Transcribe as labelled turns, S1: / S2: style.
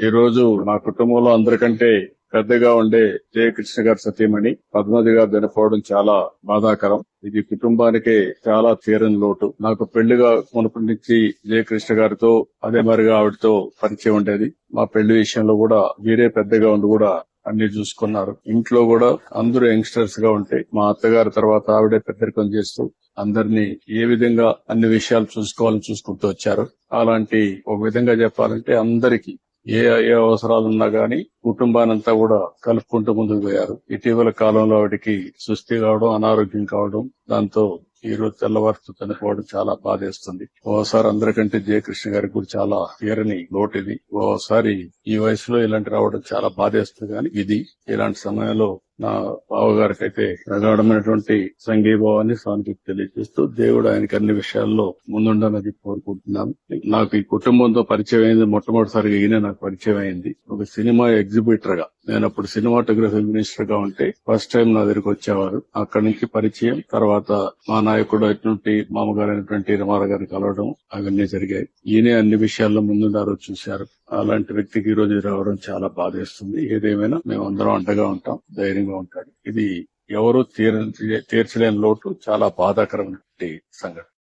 S1: ఈ రోజు మా కుటుంబంలో అందరికంటే పెద్దగా ఉండే జయకృష్ణ గారు సతీమణి పద్మావతి గారు చనిపోవడం చాలా బాధాకరం. ఇది కుటుంబానికి చాలా తీరని లోటు. నాకు పెళ్ళిగా మునుపటి నుంచి జయకృష్ణ గారితో అదే మరిగా ఆవిడతో పరిచయం ఉండేది. మా పెళ్ళి విషయంలో కూడా వీరే పెద్దగా ఉండి కూడా అన్ని చూసుకున్నారు. ఇంట్లో కూడా అందరూ యంగ్స్టర్స్గా ఉంటే మా అత్తగారి తర్వాత ఆవిడే పెద్దరికం చేస్తూ అందరినీ ఏ విధంగా అన్ని విషయాలు చూసుకోవాలని చూసుకుంటూ వచ్చారు. అలాంటి ఒక విధంగా చెప్పాలంటే అందరికీ ఏ ఏ అవసరాలు ఉన్నా గానీ కుటుంబానంతా కూడా కలుపుకుంటూ ముందుకు పోయారు. ఇటీవల కాలంలో వాటికి సుస్థి కావడం అనారోగ్యం కావడం దాంతో ఈ రోజు తెల్లవారుతూ చనిపోవడం చాలా బాధేస్తుంది. ఓసారి అందరికంటే జయకృష్ణ గారికి కూడా చాలా తీరని లోటు ఇది. ఓసారి ఈ వయసులో ఇలాంటి రావడం చాలా బాధేస్తుంది. కానీ ఇది ఇలాంటి సమయంలో నా బావగారికి అయితే ప్రగాఢమైనటువంటి సంఘీభావాన్ని సానుభూతి తెలియజేస్తూ దేవుడు ఆయనకి అన్ని విషయాల్లో ముందుండాలని కోరుకుంటున్నాను. నాకు ఈ కుటుంబంతో పరిచయం అయింది. మొట్టమొదటిసారిగా ఈయన నాకు పరిచయం అయింది. ఒక సినిమా ఎగ్జిబిటర్గా నేను అప్పుడు సినిమాటోగ్రఫీ మినిస్టర్గా ఉంటే ఫస్ట్ టైం నా దగ్గరికి వచ్చేవారు. అక్కడి నుంచి పరిచయం తర్వాత మా నాయకుడు అయినటువంటి మామగారు అయినటువంటి రమారా గారిని కలవడం అవన్నీ జరిగాయి. ఈయనే అన్ని విషయాల్లో ముందుండారో చూశారు. అలాంటి వ్యక్తికి ఈ రోజు రావడం చాలా బాధేస్తుంది. ఏదేమైనా మేము అందరం అండగా ఉంటాం ధైర్యంగా ఉంటాడు ఇది ఎవరు తీర తీర్చలేని లోటు చాలా బాధాకరమైన సంఘటన.